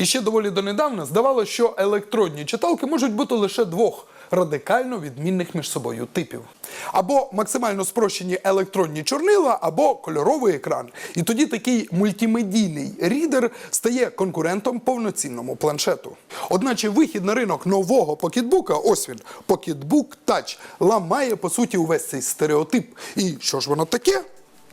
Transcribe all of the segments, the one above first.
І ще доволі донедавна здавалося, що електронні читалки можуть бути лише двох радикально відмінних між собою типів. Або максимально спрощені електронні чорнила, або кольоровий екран. І тоді такий мультимедійний рідер стає конкурентом повноцінному планшету. Одначе вихід на ринок нового покетбука, ось він, Pocketbook Touch, ламає по суті увесь цей стереотип. І що ж воно таке?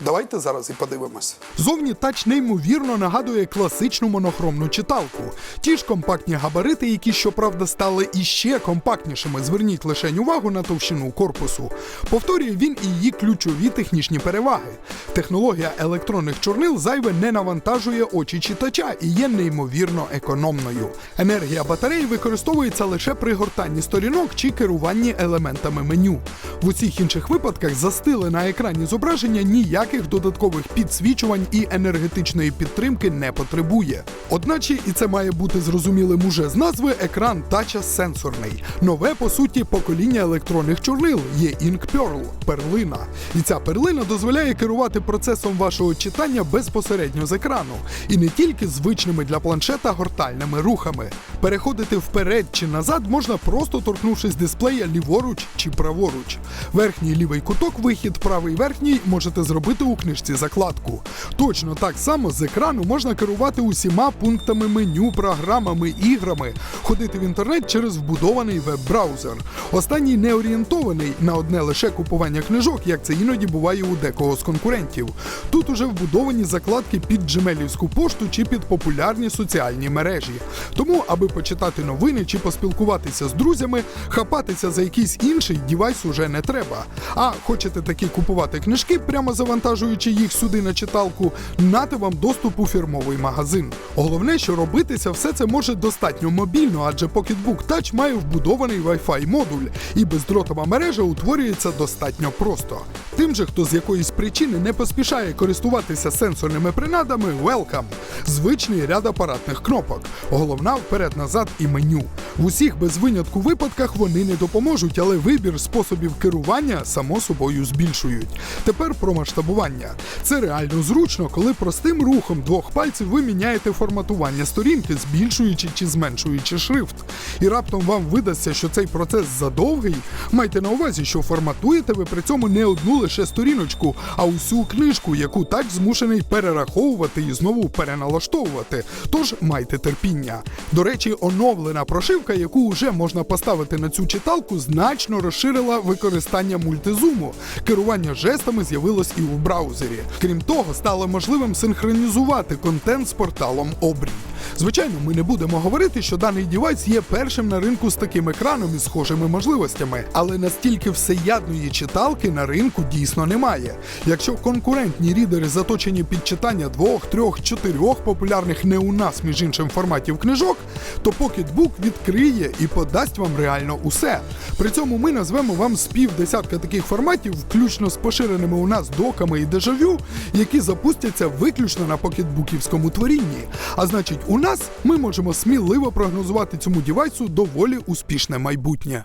Давайте зараз і подивимось. Зовні тач неймовірно нагадує класичну монохромну читалку. Ті ж компактні габарити, які щоправда стали іще компактнішими. Зверніть лише увагу на товщину корпусу. Повторює він і її ключові технічні переваги. Технологія електронних чорнил зайве не навантажує очі читача і є неймовірно економною. Енергія батареї використовується лише при гортанні сторінок чи керуванні елементами меню. В усіх інших випадках застиле на екрані зображення ніяких додаткових підсвічувань і енергетичної підтримки не потребує. Одначе, і це має бути зрозумілим уже з назви, екран тача сенсорний. Нове, по суті, покоління електронних чорнил є Ink Pearl – перлина. І ця перлина дозволяє керувати процесом вашого читання безпосередньо з екрану, і не тільки звичними для планшета гортальними рухами. Переходити вперед чи назад можна просто торкнувшись дисплея ліворуч чи праворуч. Верхній лівий куток, вихід, правий верхній можете зробити у книжці закладку. Точно так само з екрану можна керувати усіма пунктами меню, програмами, іграми, ходити в інтернет через вбудований веб-браузер. Останній не орієнтований на одне лише купування книжок, як це іноді буває у декого з конкурентів. Тут уже вбудовані закладки під джемелівську пошту чи під популярні соціальні мережі. Тому, аби почитати новини чи поспілкуватися з друзями, хапатися за якийсь інший дівайс уже не треба. А хочете таки купувати книжки, прямо завантажуючи їх сюди на читалку, нати вам доступ у фірмовий магазин. Головне, що робитися все це може достатньо мобільно, адже Pocketbook Touch має вбудований Wi-Fi модуль, і бездротова мережа утворюється достатньо просто. Тим же, хто з якоїсь причини не поспішає користуватися сенсорними принадами, welcome! Звичний ряд апаратних кнопок. Головна вперед-назад і меню. В усіх без винятку випадках вони не допоможуть, але вибір способів керування само собою збільшують. Тепер про масштабування. Це реально зручно, коли простим рухом двох пальців ви міняєте форматування сторінки, збільшуючи чи зменшуючи шрифт. І раптом вам видасться, що цей процес задовгий. Майте на увазі, що форматуєте ви при цьому не одну лише сторіночку, а усю книжку, яку тач змушений перераховувати і знову переналаштовувати. Тож майте терпіння. До речі, оновлена прошивка, яку вже можна поставити на цю читалку, значно розширила використання мультизуму. Керування жестами з'явилось і в браузері. Крім того, стало можливим синхронізувати контент з порталом Обрій. Звичайно, ми не будемо говорити, що даний дівайс є першим на ринку з таким екраном і схожими можливостями, але настільки всеядної читалки на ринку дійсно немає. Якщо конкурентні рідери заточені під читання двох, трьох, чотирьох популярних не у нас, між іншим форматів книжок, то Pocketbook відкриє і подасть вам реально усе. При цьому ми назвемо вам з пів десятка таких форматів, включно з поширеними у нас доками і дежавю, які запустяться виключно на покетбуківському творінні. А значить, у нас ми можемо сміливо прогнозувати цьому дівайсу доволі успішне майбутнє.